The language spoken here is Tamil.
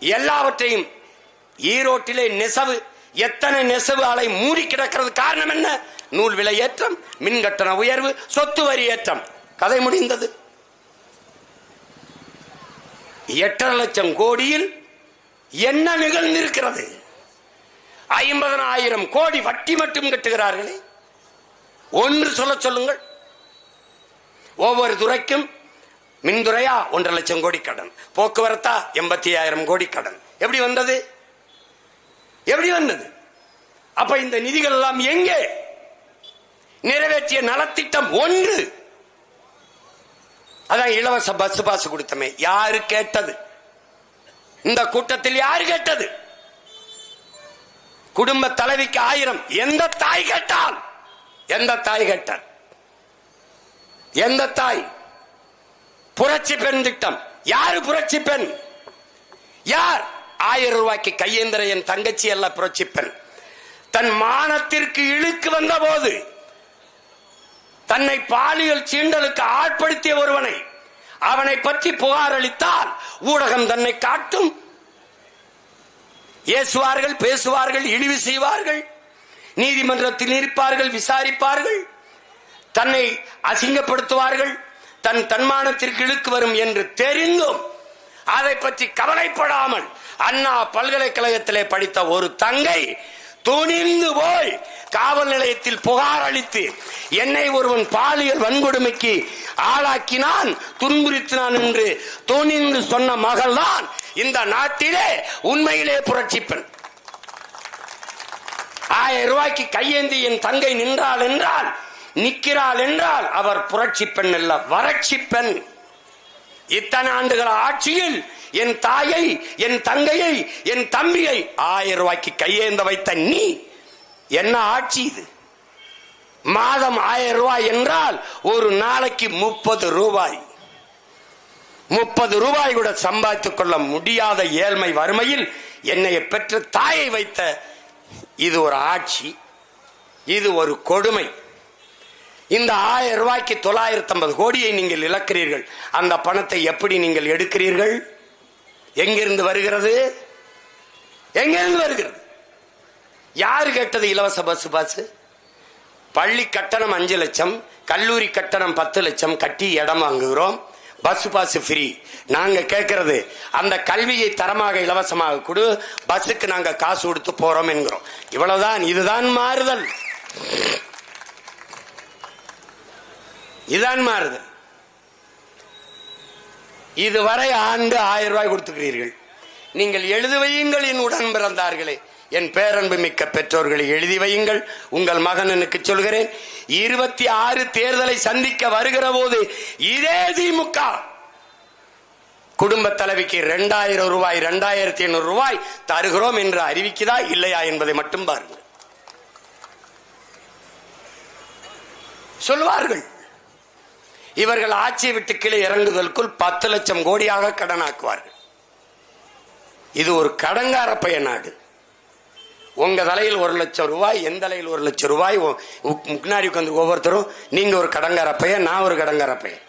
எல்லாவற்றையும் ஈரோட்டிலே நெசவு எத்தனை நெசவு ஆலை மூடி கிடக்கிறது காரணம் என்ன? நூல் விலை ஏற்றம் மின்கட்டண உயர்வு சொத்து வரி ஏற்றம். கதை முடிந்தது. எட்டரை லட்சம் கோடியில் என்ன நிகழ்ந்திருக்கிறது? ஐம்பதனாயிரம் கோடி வட்டி மட்டும் கட்டுகிறார்களே. ஒன்று சொல்ல சொல்லுங்கள். ஒவ்வொரு துறைக்கும் மின்துறையா? ஒன்றரை லட்சம் கோடி கடன். போக்குவரத்தா? எண்பத்தி ஆயிரம் கோடி கடன். எப்படி வந்தது? எப்படி வந்தது? அப்ப இந்த நிதிகள் எல்லாம் எங்கே? நிறைவேற்றிய நலத்திட்டம் ஒன்று. அதான் இலவச பஸ் பாஸ் கொடுத்தமே. யாரு கேட்டது? இந்த கூட்டத்தில் யாரு கேட்டது? குடும்ப தலைவிக்கு ஆயிரம். எந்த தாய் கேட்டால்? எந்த தாய் கேட்டால் எந்த தாய்? புரட்சி பெண் திட்டம். யாரு புரட்சி பெண்? யார்? ஆயிரம் ரூபாய்க்கு கையேந்திர என் தங்கச்சி அல்ல புரட்சி பெண். தன் மானத்திற்கு இழுக்கு வந்த போது தன்னை பாலியல் சீண்டலுக்கு ஆட்படுத்திய ஒருவனை அவனை பற்றி புகார் அளித்தால் ஊடகம் தன்னை காட்டும். ஏசுவார்கள் பேசுவார்கள் இழிவு செய்வார்கள் நீதிமன்றத்தில் இருப்பார்கள் விசாரிப்பார்கள் தன்னை அசிங்கப்படுத்துவார்கள் தன் தன்மானத்திற்கு இழுக்கு வரும் என்று தெரிந்தும் அதை பற்றி கவலைப்படாமல் அண்ணா பல்கலைக்கழகத்திலே படித்த ஒரு தங்கை துணிந்து போய் காவல் நிலையத்தில் புகார் அளித்து என்னை ஒருவன் பாலியல் வன்கொடுமைக்கு ஆளாக்கினான் துன்புறுத்தினான் என்று துணிந்து சொன்ன மகள்தான் இந்த நாட்டிலே உண்மையிலே புரட்சி பெண் ஆயிரம் ரூபாய்க்கு கையேந்தி என் தங்கை நின்றாள் என்றால் நிற்கிறாள் என்றால் அவர் புரட்சி பெண் அல்ல வறட்சி பெண். இத்தனை ஆண்டுகள் ஆட்சியில் என் தாயை என் தங்கையை என் தம்பியை ஆயிரம் ரூபாய்க்கு கையேந்த வைத்த நீ என்ன ஆட்சி இது? மாதம் ஆயிரம் ரூபாய் என்றால் ஒரு நாளைக்கு முப்பது ரூபாய். முப்பது ரூபாய் கூட சம்பாதித்துக் கொள்ள முடியாத ஏழ்மை வறுமையில் என்னை பெற்று தாயை வைத்த இது ஒரு ஆட்சி இது ஒரு கொடுமை. இந்த ஆயிரம் ரூபாய்க்கு தொள்ளாயிரத்தி ஐம்பது கோடியை நீங்கள் இழக்கிறீர்கள். அந்த பணத்தை எப்படி நீங்கள் எடுக்கிறீர்கள்? எங்கிருந்து வருகிறது? எங்கிருந்து வருகிறது? யாரு கேட்டது இலவச பஸ் பாஸ்? பள்ளி கட்டணம் அஞ்சு லட்சம் கல்லூரி கட்டணம் பத்து லட்சம் கட்டி இடம் வாங்குகிறோம். பஸ் பாஸ் ஃப்ரீ நாங்க கேட்கறது அந்த கல்வியை தரமாக இலவசமாக கொடு பஸ்ஸுக்கு நாங்க காசு கொடுத்து போறோம் என்கிறோம். இவ்வளவுதான் இதுதான் மாறுதல். இதுதான் மாறுது. இதுவரை ஆண்டு ஆயிரம் ரூபாய் கொடுத்துக்கிறீர்கள். நீங்கள் எழுதி வையுங்கள் என் உடன் பிறந்தார்களே. என் பேரன்பு மிக்க பெற்றோர்களை எழுதி வையுங்கள். உங்கள் மகனனுக்கு சொல்கிறேன் இருபத்தி ஆறு தேர்தலை சந்திக்க வருகிற போது இதே திமுக குடும்ப தலைவிக்கு இரண்டாயிரம் ரூபாய் இரண்டாயிரத்தி ஐநூறு ரூபாய் தருகிறோம் என்று அறிவிக்குதா இல்லையா என்பதை மட்டும் பாருங்கள். சொல்வார்கள். இவர்கள் ஆட்சியை விட்டு கீழே இறங்குதலுக்குள் பத்து லட்சம் கோடியாக கடனாக்குவார்கள். இது ஒரு கடங்கார பைய நாடு உங்க தலையில் ஒரு லட்சம் ரூபாய் என் தலையில் ஒரு லட்சம் ரூபாய் முன்னாடி உட்காந்து ஒவ்வொருத்தரும் நீங்க ஒரு கடங்கார பையன் நான் ஒரு கடங்கார பையன்.